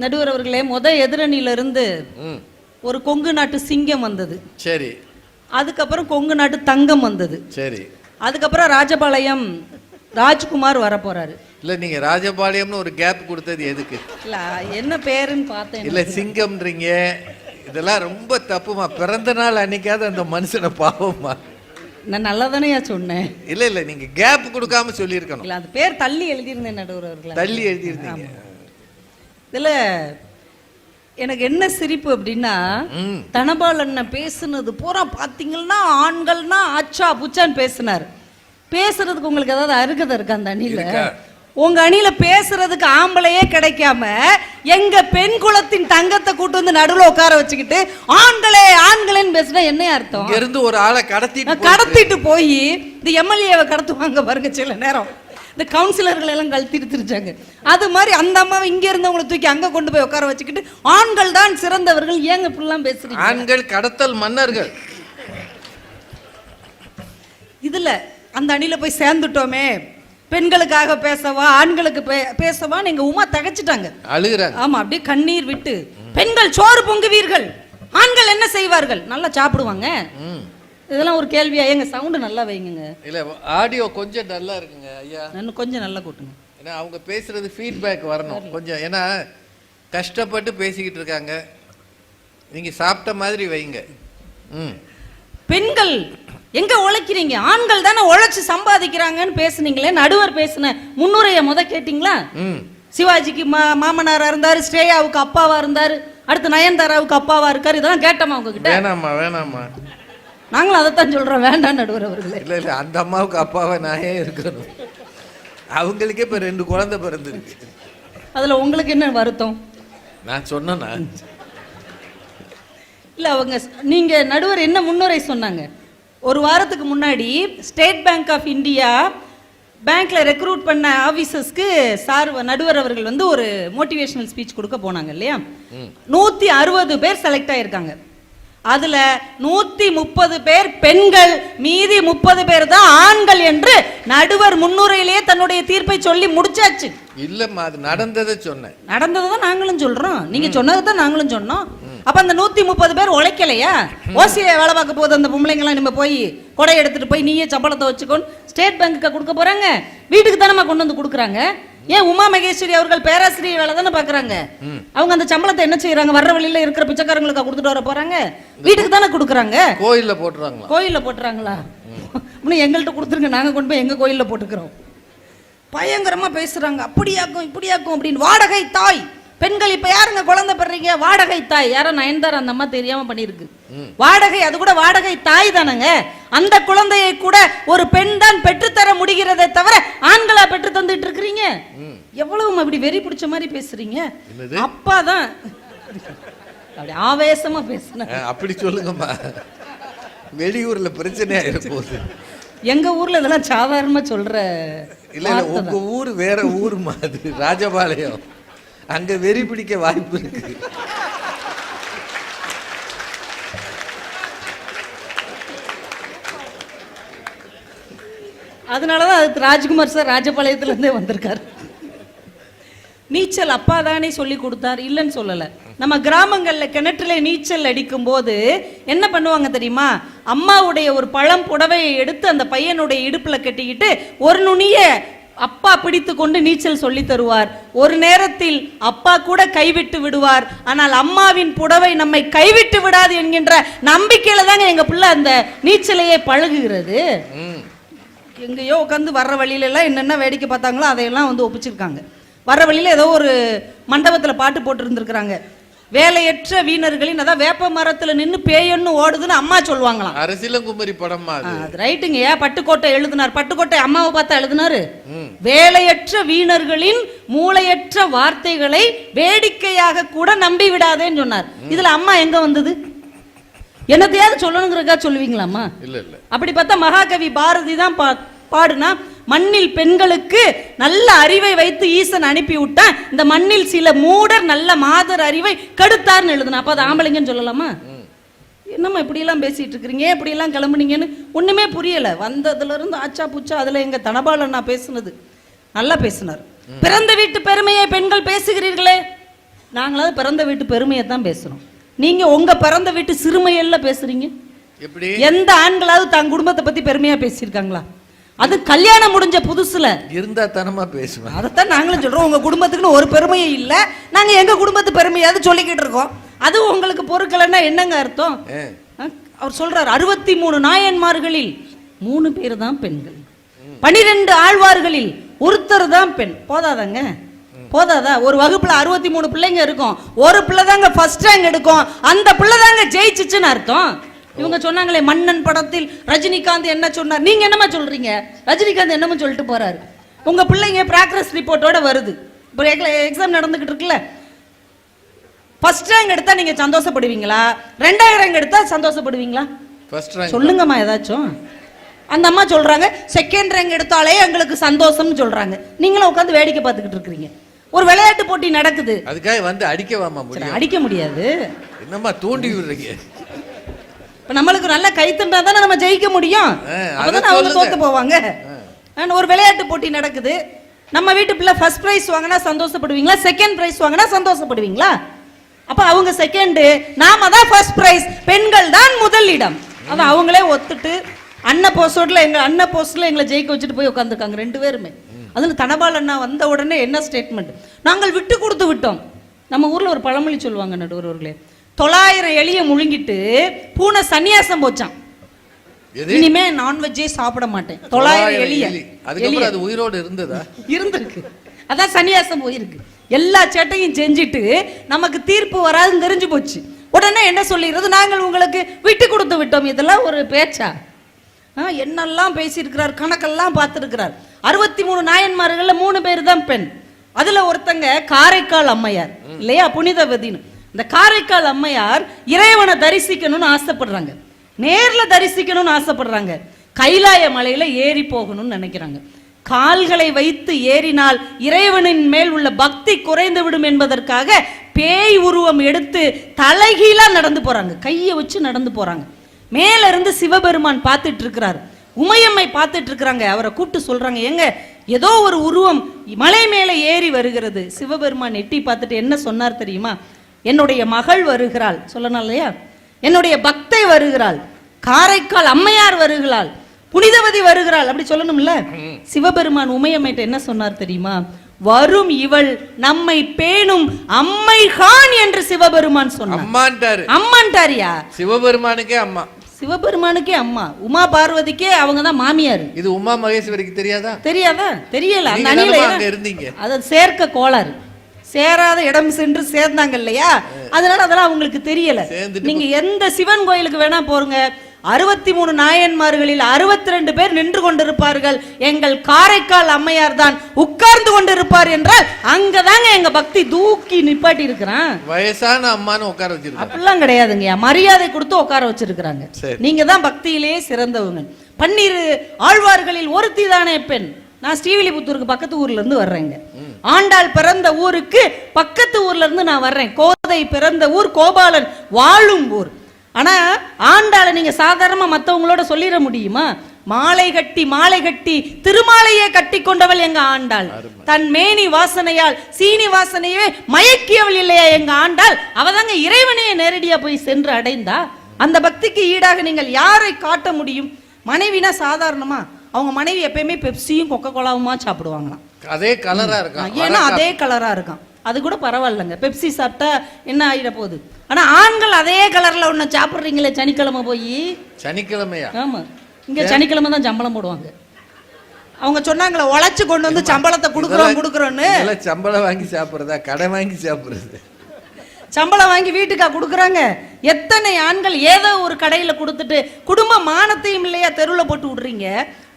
நடுவர் அவர்களே முத எதிரணியில இருந்து ம். ஒரு கொங்கு நாட்டு சிங்கம் வந்தது. சரி. அதுக்கப்புறம் கொங்கு நாட்டு தங்கம் வந்தது. சரி. அதுக்கப்புறம் ராஜபாளையம் ராஜ்குமார் வர போறாரு இல்ல நீங்க ராஜபாளையம்னு ஒரு கேப் கொடுத்தது எதுக்கு? இல்ல என்ன பேருன்னு பார்த்தேன். இல்ல சிங்கம்ன்றீங்க. இதெல்லாம் ரொம்ப தப்புமா? பிறந்த நாள் அன்னைக்காவது அந்த மனுஷனை பாவமா? நான் நல்லா சொன்னேன்? இல்ல இல்ல நீங்க கேப் கொடுக்காம சொல்லியிருக்கணும். இல்ல அந்த பேர் தள்ளி எழுதியிருந்தேன் நடுவர் தள்ளி எழுதியிருந்தீங்க. இதுல எனக்கு என்ன சிரிப்பு அப்படின்னா ம். தனபால் அண்ணன் பேசுனது பூரா பார்த்தீங்கன்னா ஆண்கள்னா ஆச்சா புச்சான்னு பேசினார். பேசுறதுக்கு உங்களுக்கு ஏதாவது அருகதை இருக்கா அந்த அணியில? உங்க அணியில பேசுறதுக்கு ஆம்பளையே கிடைக்காம எங்க பெண் குலத்தின் தங்கத்தை கூட்டு வந்து நடுவுல உட்கார வச்சுக்கிட்டு ஆண்களே ஆண்களேன்னு பேசுனா என்ன அர்த்தம்? இருந்து ஒரு ஆளை கடத்திட்டு கடத்திட்டு போய் இந்த எம்எல்ஏவை கடத்துவாங்க பாருங்க சில நேரம். இந்த கவுன்சிலர்கள் எல்லாம் கழட்டிட்டு திரிச்சாங்க அது மாதிரி அந்த அம்மாவை இங்க இருந்தவங்களை தூக்கி அங்க கொண்டு போய் உட்கார வச்சுக்கிட்டு ஆண்கள் தான் சிறந்தவர்கள் ஏங்க இப்படிலாம் பேசுறீங்க? ஆண்கள் கடத்தல் மன்னர்கள். இதுல அந்த அணில போய் சேர்ந்துட்டோமே. பெண்களுக்காக பேசவா ஆண்களுக்கு பேசவா நீங்க உமா தகச்சிட்டாங்க. அழுகுறாங்க. ஆமா அப்படியே கண்ணீர் விட்டு பெண்கள் சோறு பொங்குவீர்கள் ஆண்கள் என்ன செய்வார்கள்? நல்லா சாப்பிடுவாங்க. இதெல்லாம் ஒரு கேள்வியா? எங்க சவுண்டு நல்லா வைங்க இல்ல ஆடியோ கொஞ்சம் நல்லா இருக்குங்க ஐயா. இன்னும் கொஞ்சம் நல்லா கூட்டுங்க. ஏன்னா அவங்க பேசுறது ஃபீட்பேக் வரணும். கொஞ்சம் ஏன்னா கஷ்டப்பட்டு பேசிக்கிட்டு இருக்காங்க. நீங்க சாப்பிட்ட மாதிரி வைங்க. ம். பெண்கள் எங்க உழைக்கிறீங்க? ஆண்கள் தானே உழைச்சு சம்பாதிக்கிறாங்கன்னு பேசுனீங்களே நடுவர் பேசுன முன்னுரையை முத கேட்டிங்களா? ம். சிவாஜிக்கு மா மாமனாரா இருந்தாரு ஸ்ரேயாவுக்கு அப்பாவா இருந்தாரு அடுத்து நயன்தாராவுக்கு அப்பாவா இருக்காரு இதெல்லாம் கேட்டோமா உங்ககிட்ட? வேணாம்மா வேணாம்மா. நாங்களும் அதைத்தான் சொல்றோம் வேண்டாம் நடுவர் அவர்களே. இல்ல இல்ல அந்த அம்மாவுக்கு அப்பாவை நான் ஏன் இருக்கணும்? அவங்களுக்கே இப்ப ரெண்டு குழந்தை பிறந்திருக்கு. அதுல உங்களுக்கு என்ன வருத்தம்? நான் சொன்னேனா? இல்ல அவங்க ஸ்- நீங்க நடுவர் என்ன முன்னுரை சொன்னாங்க? ஒரு வாரத்துக்கு முன்னாடி ஸ்டேட் பேங்க் ஆஃப் இந்தியா பேங்க்ல ரெக்ரூட் பண்ண ஆபீசர்ஸ்க்கு சார் நடுவர் அவர்கள் வந்து ஒரு மோட்டிவேஷனல் ஸ்பீச் கொடுக்க போனாங்க இல்லையா? நூத்தி அறுபது பேர் செலக்ட் ஆயிருக்காங்க. அதுல நூத்தி முப்பது பேர் பெண்கள் மீதி முப்பது பேர் தான் ஆண்கள் என்று நடுவர் முன்னுரையிலேயே தன்னுடைய தீர்ப்பை சொல்லி முடிச்சாச்சு. இல்லம்மா அது நடந்ததை சொன்னேன். நடந்ததை தான் நாங்களும் சொல்றோம். நீங்க சொன்னதை தான் நாங்களும் சொன்னோம். அப்ப அந்த நூத்தி முப்பது பேர் உழைக்கலையா? ஓசியில வேலை பார்க்க போகுது அந்த பொம்பளைங்களாம் நம்ம போய் கொடை எடுத்துட்டு போய் நீயே சம்பளத்தை வச்சுக்கோன்னு ஸ்டேட் பேங்க்குக்கு கொடுக்க போறாங்க. வீட்டுக்கு தானே கொண்டு வந்து கொடுக்குறாங்க? ஏன் உமா மகேஸ்வரி அவர்கள் பேராசிரியர் வேலை தானே பாக்குறாங்க அவங்க அந்த சம்பளத்தை என்ன செய்யறாங்க? வர்ற வழியில இருக்கிற பிச்சைக்காரங்களுக்கு கொடுத்துட்டு வர போறாங்க? வீட்டுக்கு தானே கொடுக்குறாங்க? கோயில்ல போட்டுறாங்களா? கோயில்ல போட்டுறாங்களா? இன்னும் எங்கள்கிட்ட கொடுத்துருங்க நாங்க கொண்டு போய் எங்க கோயில்ல போட்டுக்கிறோம். பயங்கரமா பேசுறாங்க. அப்படியாக்கும் இப்படியாக்கும் அப்படின்னு. வாடகை தாய். பெண்கள் இப்ப யாருங்க குழந்தை பெறீங்க? வாடகை தாய். யாரோ நயன்தார் அந்த அம்மா தெரியாம பண்ணிருக்கு வாடகை அது கூட வாடகை தாய் தானங்க. அந்த குழந்தையை கூட ஒரு பெண் தான் பெற்றுத்தர முடிகிறதே தவிர ஆண்களா பெற்று தந்துட்டு இருக்கிறீங்க எவ்வளவு அப்படி வெறி பிடிச்ச மாதிரி பேசுறீங்க? அப்பா தான் அப்படி ஆவேசமா பேசுன. அஹ், அப்படி சொல்லுங்கம்மா. வெளியூர்ல பிரச்சனை ஆயிட போகுது எங்க ஊர்ல இதெல்லாம் சாதாரணமா சொல்ற இல்ல இல்ல உங்க ஊர் வேற ஊருமா அது ராஜபாளையம். அங்க வெறி பிடிக்க வாய்ப்பு இருக்கு. அதனால தான் அது ராஜ்குமார் சார் ராஜபாளையத்துலேருந்தே வந்திருக்கார். வந்திருக்காரு நீச்சல் அப்பா தானே சொல்லி கொடுத்தார். இல்லைன்னு சொல்லலை. நம்ம கிராமங்களில் கிணற்றுல நீச்சல் அடிக்கும் போது என்ன பண்ணுவாங்க தெரியுமா? அம்மாவுடைய ஒரு பழம் புடவையை எடுத்து அந்த பையனுடைய இடுப்பில் கட்டிக்கிட்டு ஒரு நுனிய அப்பா பிடித்து கொண்டு நீச்சல் சொல்லி தருவார். ஒரு நேரத்தில் அப்பா கூட கைவிட்டு விடுவார். ஆனால் அம்மாவின் புடவை நம்மை கைவிட்டு விடாது என்கின்ற நம்பிக்கையில தாங்க எங்க பிள்ளை அந்த நீச்சலையே பழகுகிறது. எங்கேயோ உட்காந்து வர்ற வழியில எல்லாம் என்னென்ன வேடிக்கை பார்த்தாங்களோ அதையெல்லாம் வந்து ஒப்பிச்சிருக்காங்க. வர்ற வழியில ஏதோ ஒரு மண்டபத்துல பாட்டு போட்டு இருந்திருக்கிறாங்க வேலையற்ற வீணர்களின் அதான் வேப்ப மரத்துல நின்னு பேயொன்னு ஓடுதுன்னு அம்மா சொல்லுவாங்களாம். அரசியலங்குமரி படமா அது. ரைட்டுங்க ஏன் பட்டுக்கோட்டை எழுதினார். பட்டுக்கோட்டை அம்மாவை பார்த்தா எழுதினாரு. வேலையற்ற வீணர்களின் மூளையற்ற வார்த்தைகளை வேடிக்கையாக கூட நம்பி விடாதேன்னு சொன்னார். இதுல அம்மா எங்க வந்தது? என்னத்தையாவது சொல்லணுங்கிறக்கா சொல்லுவீங்களாம்மா? இல்ல இல்ல. அப்படி பார்த்தா மகாகவி பாரதி தான் பாடுனா மண்ணில் பெண்களுக்கு நல்ல அறிவை வைத்து ஈசன் அனுப்பி விட்டான் இந்த மண்ணில் சில மூடர் நல்ல மாதர் அறிவை கெடுத்தார்னு எழுதுனா அப்ப அது ஆம்பளைங்கன்னு சொல்லலாமா? என்னம்மா இப்படியெல்லாம் பேசிட்டு இருக்கிறீங்க? இப்படியெல்லாம் கிளம்புனீங்கன்னு ஒண்ணுமே புரியல. வந்ததுல இருந்து ஆச்சா புச்சா அதுல எங்க தனபாலன் நான் பேசுனது. நல்லா பேசினார். பிறந்த வீட்டு பெருமையை பெண்கள் பேசுகிறீர்களே? நாங்களாவது பிறந்த வீட்டு பெருமையை தான் பேசுறோம். நீங்க உங்க பிறந்த வீட்டு சிறுமையெல்லாம் பேசுறீங்க? எப்படி? எந்த ஆண்களாவது தன் குடும்பத்தை பத்தி பெருமையா பேசியிருக்காங்களா? அது கல்யாணம் முடிஞ்ச புதுசுல. இருந்தா தனமா பேசுவேன். அதைத்தான் நாங்களும் சொல்றோம். உங்க குடும்பத்துக்குன்னு ஒரு பெருமையும் இல்ல. நாங்க எங்க குடும்பத்து பெருமையாவது சொல்லிக்கிட்டு இருக்கோம். அது உங்களுக்கு பொருட்கள்னா என்னங்க அர்த்தம்? அவர் சொல்றார் அறுபத்தி மூணு நாயன்மார்களில் மூணு பேர் தான் பெண்கள். பனிரெண்டு ஆழ்வார்களில் ஒருத்தர் தான் பெண். போதாதாங்க. போதாதா? ஒரு வகுப்புல அறுபத்தி மூணு பிள்ளைங்க இருக்கும். ஒரு பிள்ளை தாங்க ஃபர்ஸ்ட் ரேங்க் எடுக்கும். அந்த பிள்ளை தாங்க ஜெயிச்சிச்சுன்னு அர்த்தம். இவங்க சொன்னாங்களே மன்னன் படத்தில் ரஜினிகாந்த் என்ன சொன்னார்? நீங்க என்னமா சொல்றீங்க? ரஜினிகாந்த் என்னமோ சொல்லிட்டு போறாரு? உங்க பிள்ளைங்க ப்ராக்ரஸ் ரிப்போர்ட்டோட வருது. இப்போ எக்ஸாம் நடந்துகிட்டு இருக்குல்ல? ஃபர்ஸ்ட் ரேங்க் எடுத்தா நீங்க சந்தோஷப்படுவீங்களா? ரெண்டாயிரம் ரேங்க் எடுத்தா சந்தோஷப்படுவீங்களா? ஃபர்ஸ்ட் ரேங்க் சொல்லுங்கம்மா ஏதாச்சும். அந்த அம்மா சொல்றாங்க செகண்ட் ரேங்க் எடுத்தாலே எங்களுக்கு சந்தோஷம்னு சொல்றாங்க. நீங்களும் உட்காந்து வேடிக்கை பார்த்துக்கிட்டு இருக்கிறீங்க. ஒரு விளையாட்டு போட்டி நடக்குது. அதுக்காக வந்து அடிக்கவாமா அடிக்க முடியாது. என்னம்மா தூண்டி விடுறீங்க? இப்ப நம்மளுக்கு நல்ல கைத்தண்டா தானே நம்ம ஜெயிக்க முடியும்? அப்பதானே அவங்க. தோத்து போவாங்க. ஒரு விளையாட்டு போட்டி நடக்குது. நம்ம வீட்டு பிள்ளை ஃபர்ஸ்ட் பிரைஸ் வாங்கினா சந்தோஷப்படுவீங்களா? செகண்ட் பிரைஸ் வாங்கினா சந்தோஷப்படுவீங்களா? அப்ப அவங்க செகண்ட் நாம தான் ஃபர்ஸ்ட் பிரைஸ் பெண்கள் தான் முதல் இடம் அது அவங்களே ஒத்துட்டு அண்ண போஸ்டோட்ல எங்க அண்ண போஸ்ட்ல எங்களை ஜெயிக்க வச்சுட்டு போய் உட்காந்துருக்காங்க ரெண்டு பேருமே. அதுல தனபால் அண்ணா வந்த உடனே என்ன ஸ்டேட்மெண்ட் நாங்கள் விட்டு கொடுத்து விட்டோம். நம்ம ஊர்ல ஒரு பழமொழி சொல்லுவாங்க நடுவர்களே தொள்ளாயிரம் எலிய முழுங்கிட்டு பூனை சன்னியாசம் போச்சான் இனிமே நான்வெஜ்ஜே சாப்பிட மாட்டேன். தொள்ளாயிரம் எலிய எலி. அதுக்கப்புறம் அது உயிரோடு இருந்ததா? இருந்திருக்கு. அதான் சன்னியாசம் போயிருக்கு. எல்லா சேட்டையும் செஞ்சுட்டு நமக்கு தீர்ப்பு வராதுன்னு தெரிஞ்சு போச்சு. உடனே என்ன சொல்லிடுறது? நாங்கள் உங்களுக்கு விட்டு கொடுத்து விட்டோம். இதெல்லாம் ஒரு பேச்சா? என்னெல்லாம் பேசியிருக்கிறார்? கணக்கெல்லாம் பார்த்துருக்கிறார். அறுபத்தி மூணு நாயன்மார்கள்ல மூணு பேர் தான் பெண். அதுல ஒருத்தங்க காரைக்கால் அம்மையார். இல்லையா? புனிதவதின்னு இந்த காரைக்கால் அம்மையார் இறைவனை தரிசிக்கணும்னு ஆசைப்படுறாங்க. நேர்ல தரிசிக்கணும்னு ஆசைப்படுறாங்க. கைலாய மலையில ஏறி போகணும்னு நினைக்கிறாங்க. கால்களை வைத்து ஏறினால் இறைவனின் மேல் உள்ள பக்தி குறைந்து விடும் என்பதற்காக பேய் உருவம் எடுத்து தலைகீழா நடந்து போறாங்க. கையை வச்சு நடந்து போறாங்க. மேல இருந்து சிவபெருமான் பார்த்துட்டு இருக்கிறார் உமையம்மை பார்த்துட்டு இருக்கிறாங்க அவரை கூப்பிட்டு சொல்றாங்க ஏங்க ஏதோ ஒரு உருவம் மலை மேலே ஏறி வருகிறது. சிவபெருமான் எட்டி பார்த்துட்டு என்ன சொன்னார் தெரியுமா? என்னுடைய மகள் வருகிறாள். சொல்லணும் இல்லையா? என்னுடைய பக்தை வருகிறாள். காரைக்கால் அம்மையார் வருகிறாள். புனிதவதி வருகிறாள். அப்படி சொல்லணும்ல? சிவபெருமான் உமையம்மைட்ட என்ன சொன்னார் தெரியுமா? வரும் இவள் நம்மை பேணும் அம்மைகான் என்று சிவபெருமான் சொன்னார். அம்மான்டாரியா சிவபெருமானுக்கே அம்மா. சிவபெருமானுக்கே அம்மா. உமா பார்வதிக்கே அவங்க தான் மாமியார். இது உமா மகேஸ்வரிக்கு தெரியாதா? தெரியாதா? தெரியல. அந்த அணியில இருந்தீங்க? அதை சேர்க்க கோளாறு. சேராத இடம் சென்று சேர்ந்தாங்க இல்லையா? அதனால அதெல்லாம் அவங்களுக்கு தெரியல. நீங்க எந்த சிவன் கோயிலுக்கு வேணா போறங்க அறுபத்தி மூணு நாயன்மார்களில் அறுபத்தி ரெண்டு பேர் நின்று கொண்டிருப்பார்கள். எங்கள் காரைக்கால் அம்மையார் தான் உட்கார்ந்து கொண்டிருப்பார் என்றால் அங்கதாங்க எங்க பக்தி தூக்கி நிப்பாட்டி இருக்கிறான். வயசான அம்மான்னு உட்கார வச்சிருக்காங்க. அப்படிலாம் கிடையாதுங்கய்யா. மரியாதை கொடுத்து உட்கார வச்சிருக்கிறாங்க. சரி. நீங்க தான் பக்தியிலே சிறந்தவங்க. பன்னிரு ஆழ்வார்களில் ஒருத்தி தானே பெண். நான் ஸ்ரீவில்லிபுத்தூருக்கு பக்கத்து ஊர்ல இருந்து வர்றேங்க. ஆண்டாள் பிறந்த ஊருக்கு பக்கத்து ஊர்ல இருந்து நான் வர்றேன். கோதை பிறந்த ஊர் கோபாலன் வாழும் ஊர். ஆனா ஆண்டாளை நீங்க சாதாரணமா மத்தவங்களோட சொல்லிட முடியுமா? மாலை கட்டி மாலை கட்டி திருமாலையே கட்டி கொண்டவள் எங்க ஆண்டாள். தன் மேனி வாசனையால் சீனி வாசனையே மயக்கியவள் இல்லையா எங்க ஆண்டாள்? அவதாங்க இறைவனையே நேரடியா போய் சென்று அடைந்தா அந்த பக்திக்கு ஈடாக நீங்கள் யாரை காட்ட முடியும்? மனைவினா சாதாரணமா அவங்க மனைவி எப்பயுமே பெப்சியும் கொக்கோ கோலாவுமா சாப்பிடுவாங்களாம். அதே கலரா இருக்கான். ஏன்னா அதே கலரா இருக்கான். அது கூட பரவாயில்லைங்க. பெப்சி சாப்பிட்டா என்ன ஆயிட போகுது? ஆனா ஆண்கள் அதே கலர்ல ஒண்ணு சாப்பிடுறீங்களே சனிக்கிழமை போய்? சனிக்கிழமையா? ஆமா. இங்க சனிக்கிழமை தான் சம்பளம் போடுவாங்க. அவங்க சொன்னாங்களே உழைச்சு கொண்டு வந்து சம்பளத்தை கொடுக்குறோம் கொடுக்குறோன்னு சம்பளம் வாங்கி சாப்பிடுறதா? கடை வாங்கி சாப்பிடுறது. சம்பளம் வாங்கி வீட்டுக்கா கொடுக்குறாங்க. எத்தனை ஆண்கள் ஏதோ ஒரு கடையில் கொடுத்துட்டு குடும்ப மானத்தையும் இல்லையா தெருவில் போட்டு விடுறீங்க?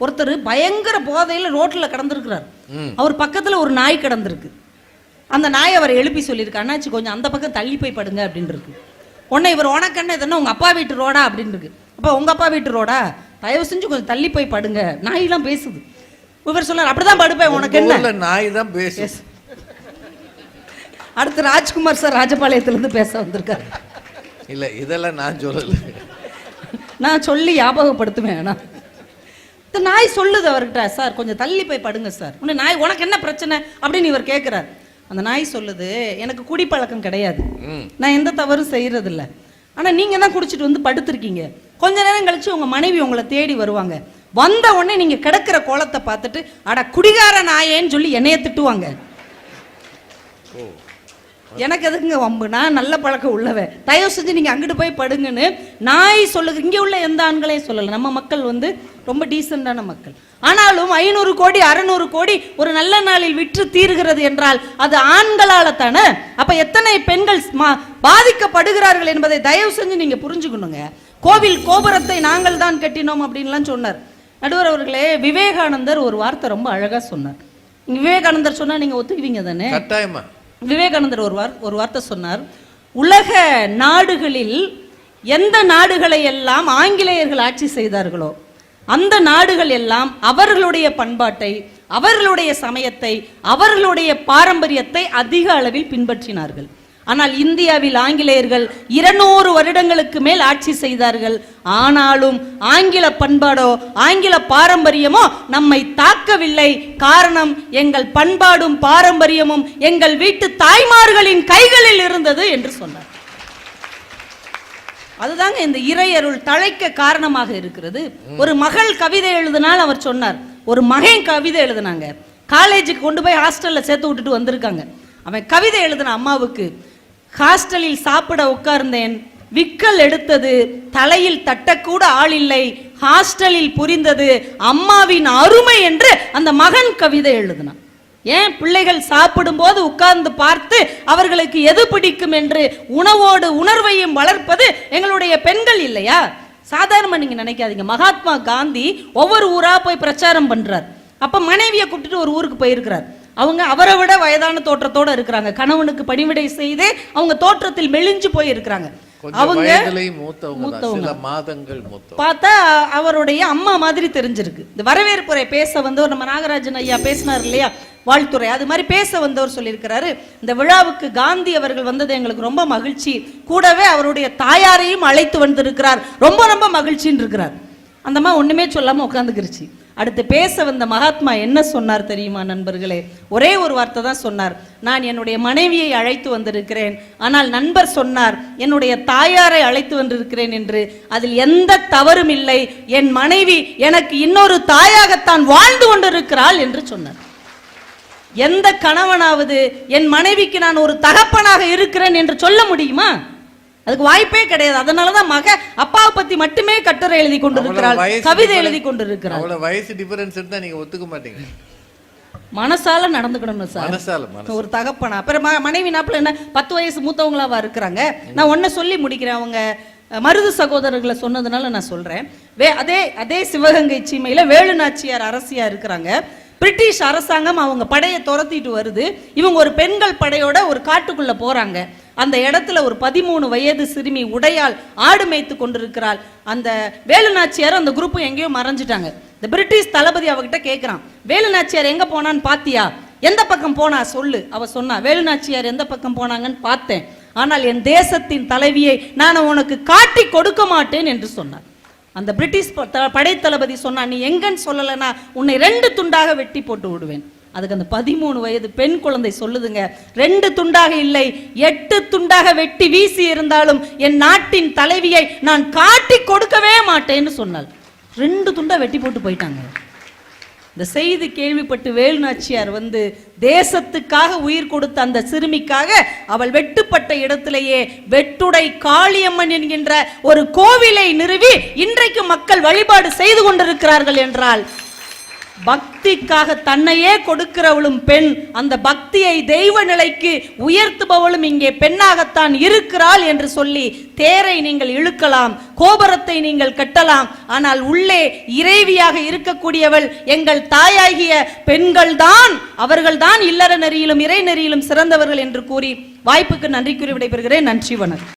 ஒருத்தர் பயங்கர போதையில் ரோட்டில் கடந்திருக்கிறார். அவர் பக்கத்தில் ஒரு நாய் கிடந்திருக்கு. அந்த நாய் அவர் எழுப்பி சொல்லியிருக்கு அண்ணாச்சி கொஞ்சம் அந்த பக்கம் தள்ளி போய் படுங்க அப்படின்னு இருக்கு உடனே இவர் உனக்கு என்ன இதுன்னா உங்கள் அப்பா வீட்டு ரோடா? அப்படின்னு இருக்கு அப்போ உங்கள் அப்பா வீட்டு ரோடா? தயவு செஞ்சு கொஞ்சம் தள்ளி போய் படுங்க. நாயெல்லாம் பேசுது. இவர் சொல்றாரு அப்படிதான் படுப்பேன் உனக்கு என்ன? நாய் தான் பேசும் அடுத்து ராஜ்குமார் சார் ராஜபாளையத்திலேருந்து பேச வந்திருக்காரு. இல்ல இதெல்லாம் நான் சொல்லல. நான் சொல்லி ஞாபகப்படுத்துவேன் ஆனா இந்த நாய் சொல்லுது அவர்கிட்ட சார் கொஞ்சம் தள்ளி போய் படுங்க சார். உன்னை நாய் உனக்கு என்ன பிரச்சனை? அப்படின்னு இவர் கேட்குறார் அந்த நாய் சொல்லுது எனக்கு குடிப்பழக்கம் கிடையாது. நான் எந்த தவறும் செய்யறதில்ல ஆனா நீங்க தான் குடிச்சிட்டு வந்து படுத்திருக்கீங்க. கொஞ்ச நேரம் கழிச்சு உங்க மனைவி உங்களை தேடி வருவாங்க. வந்த உடனே நீங்க கிடக்கிற கோலத்தை பார்த்துட்டு அட குடிகார நாயேன்னு சொல்லி என்னைய திட்டுவாங்க. எனக்கு எதுக்குங்க வம்பு? நான் நல்ல பழக்கம் உள்ளவன். தயவு செஞ்சு நீங்க அங்கிட்டு போய் படுங்கன்னு நாய் சொல்லுது. இங்க உள்ள எந்த ஆண்களையும் சொல்லலை. நம்ம மக்கள் வந்து ரொம்ப டீசெண்டான மக்கள். ஆனாலும் ஐநூறு கோடி அறநூறு கோடி ஒரு நல்ல நாளில் விற்று தீர்கிறது என்றால் அது ஆண்களால தானே? அப்ப எத்தனை பெண்கள் மா- பாதிக்கப்படுகிறார்கள் என்பதை தயவு செஞ்சு நீங்க புரிஞ்சுக்கணுங்க. கோவில் கோபுரத்தை நாங்கள் தான் கட்டினோம் அப்படின்லாம் சொன்னார். நடுவர் அவர்களே விவேகானந்தர் ஒரு வார்த்தை ரொம்ப அழகா சொன்னார். விவேகானந்தர் சொன்னா நீங்க ஒத்துக்குவீங்க தானே? கட்டாயமா. விவேகானந்தர் ஒரு வார் ஒரு வார்த்தை சொன்னார். உலக நாடுகளில் எந்த நாடுகளை எல்லாம் ஆங்கிலேயர்கள் ஆட்சி செய்தார்களோ அந்த நாடுகள் எல்லாம் அவர்களுடைய பண்பாட்டை அவர்களுடைய சமயத்தை அவர்களுடைய பாரம்பரியத்தை அதிக அளவில் பின்பற்றினார்கள். ஆனால் இந்தியாவில் ஆங்கிலேயர்கள் இருநூறு வருடங்களுக்கு மேல் ஆட்சி செய்தார்கள். ஆனாலும் ஆங்கில பண்பாடோ ஆங்கில பாரம்பரியமோ நம்மை தாக்கவில்லை. காரணம் எங்கள் பண்பாடும் பாரம்பரியமும் எங்கள் வீட்டு தாய்மார்களின் கைகளில் இருந்தது என்று சொன்னார். அதுதாங்க இந்த இறையருள் தழைக்க காரணமாக இருக்கிறது. ஒரு மகள் கவிதை எழுதினால் அவர் சொன்னார் ஒரு மகன் கவிதை எழுதினாங்க. காலேஜுக்கு கொண்டு போய் ஹாஸ்டல்ல சேர்த்து விட்டுட்டு வந்திருக்காங்க. அவன் கவிதை எழுதின அம்மாவுக்கு ஹாஸ்டலில் சாப்பிட உட்கார்ந்தேன். விக்கல் எடுத்தது தலையில் தட்டக்கூட ஆள் இல்லை ஹாஸ்டலில் புரிந்தது அம்மாவின் அருமை என்று அந்த மகன் கவிதை எழுதினான். ஏன் பிள்ளைகள் சாப்பிடும்போது உட்கார்ந்து பார்த்து அவர்களுக்கு எது பிடிக்கும் என்று உணவோடு உணர்வையும் வளர்ப்பது எங்களுடைய பெண்கள் இல்லையா? சாதாரணமாக நீங்கள் நினைக்காதீங்க. மகாத்மா காந்தி ஒவ்வொரு ஊராக போய் பிரச்சாரம் பண்ணுறார் அப்போ மனைவியை கூப்பிட்டுட்டு ஒரு ஊருக்கு போயிருக்கிறார். அவங்க அவரை விட வயதான தோற்றத்தோட இருக்கிறாங்க. கணவனுக்கு பணிவிடை செய்து அவங்க தோற்றத்தில் மெலிஞ்சு போய் இருக்கிறாங்க. அவங்க பார்த்தா அவருடைய அம்மா மாதிரி தெரிஞ்சிருக்கு. இந்த வரவேற்புரை பேச வந்தவர் நம்ம நாகராஜன் ஐயா பேசினார் இல்லையா? வாழ்த்துறை. அது மாதிரி பேச வந்தவர் சொல்லியிருக்கிறாரு. இந்த விழாவுக்கு காந்தி அவர்கள் வந்தது எங்களுக்கு ரொம்ப மகிழ்ச்சி. கூடவே அவருடைய தாயாரையும் அழைத்து வந்திருக்கிறார். ரொம்ப ரொம்ப மகிழ்ச்சின்னு இருக்கிறார். அந்த அம்மா ஒண்ணுமே சொல்லாம உட்காந்துக்கிருச்சு. அடுத்து பேச வந்த மகாத்மா என்ன சொன்னார் தெரியுமா நண்பர்களே? ஒரே ஒரு வார்த்தை தான் சொன்னார். நான் என்னுடைய மனைவியை அழைத்து வந்திருக்கிறேன். ஆனால் நண்பர் சொன்னார் என்னுடைய தாயாரை அழைத்து வந்திருக்கிறேன் என்று. அதில் எந்த தவறும் இல்லை. என் மனைவி எனக்கு இன்னொரு தாயாகத்தான் வாழ்ந்து கொண்டிருக்கிறாள் என்று சொன்னார். எந்த கணவனாவது என் மனைவிக்கு நான் ஒரு தகப்பனாக இருக்கிறேன் என்று சொல்ல முடியுமா? அதுக்கு வாய்ப்பே கிடையாது. அதனாலதான் மக அப்பாவை பத்தி மட்டுமே கட்டுரை எழுதி கொண்டிருக்கிறாள் கவிதை எழுதி கொண்டிருக்கிறாள். அவ்வளவு வயசு டிஃபரன்ஸ் இருந்தா நீங்க ஒத்துக்க மாட்டீங்க. மனசால நடந்துக்கணும் சார். ஒரு தகப்பனா அப்புறம் மனைவி நாப்புல என்ன பத்து வயசு மூத்தவங்களாவா இருக்கிறாங்க? நான் ஒன்ன சொல்லி முடிக்கிறேன். அவங்க மருது சகோதரர்களை சொன்னதுனால நான் சொல்றேன். வே அதே அதே சிவகங்கை சீமையில வேலு நாச்சியார் அரசியா இருக்கிறாங்க. பிரிட்டிஷ் அரசாங்கம் அவங்க படையை துரத்திட்டு வருது. இவங்க ஒரு பெண்கள் படையோட ஒரு காட்டுக்குள்ள போறாங்க. அந்த இடத்துல ஒரு பதிமூணு வயது சிறுமி உடையால் ஆடு மேய்த்து கொண்டிருக்கிறாள். அந்த வேலுநாச்சியார் அந்த குரூப்பும் எங்கேயோ மறைஞ்சிட்டாங்க. இந்த பிரிட்டிஷ் தளபதி அவகிட்ட கேட்குறான் வேலுநாச்சியார் எங்கே போனான்னு பாத்தியா? எந்த பக்கம் போனா சொல்லு. அவ சொன்னா வேலுநாச்சியார் எந்த பக்கம் போனாங்கன்னு பார்த்தேன். ஆனால் என் தேசத்தின் தலைவியை நான் உனக்கு காட்டி கொடுக்க மாட்டேன் என்று சொன்னார். அந்த பிரிட்டிஷ் படைத்தளபதி சொன்னா நீ எங்கன்னு சொல்லலைன்னா உன்னை ரெண்டு துண்டாக வெட்டி போட்டு விடுவேன். அதுக்கு அந்த பதிமூணு வயது பெண் குழந்தை சொல்லுதுங்க ரெண்டு துண்டாக இல்லை எட்டு துண்டாக வெட்டி வீசி இருந்தாலும் என் நாட்டின் தலைவியை நான் காட்டி கொடுக்கவே மாட்டேன்னு சொன்னாள். ரெண்டு துண்டா வெட்டி போட்டு போயிட்டாங்க. இந்த செய்தி கேள்விப்பட்டு வேலுநாச்சியார் வந்து தேசத்துக்காக உயிர் கொடுத்த அந்த சிறுமிக்காக அவள் வெட்டுப்பட்ட இடத்திலேயே வெட்டுடை காளியம்மன் என்கின்ற ஒரு கோவிலை நிறுவி இன்றைக்கு மக்கள் வழிபாடு செய்து கொண்டிருக்கிறார்கள் என்றால் பக்திக்காக தன்னையே கொடுக்கிறவளும் பெண் அந்த பக்தியை தெய்வ நிலைக்கு உயர்த்துபவளும் இங்கே பெண்ணாகத்தான் இருக்கிறாள் என்று சொல்லி தேரை நீங்கள் இழுக்கலாம் கோபுரத்தை நீங்கள் கட்டலாம். ஆனால் உள்ளே இறைவியாக இருக்கக்கூடியவள் எங்கள் தாயாகிய பெண்கள்தான் அவர்கள்தான் இல்லற நெறியிலும் இறை நெறியிலும் சிறந்தவர்கள் என்று கூறி வாய்ப்புக்கு நன்றி கூறி விடைபெறுகிறேன். நன்றி வணக்கம்.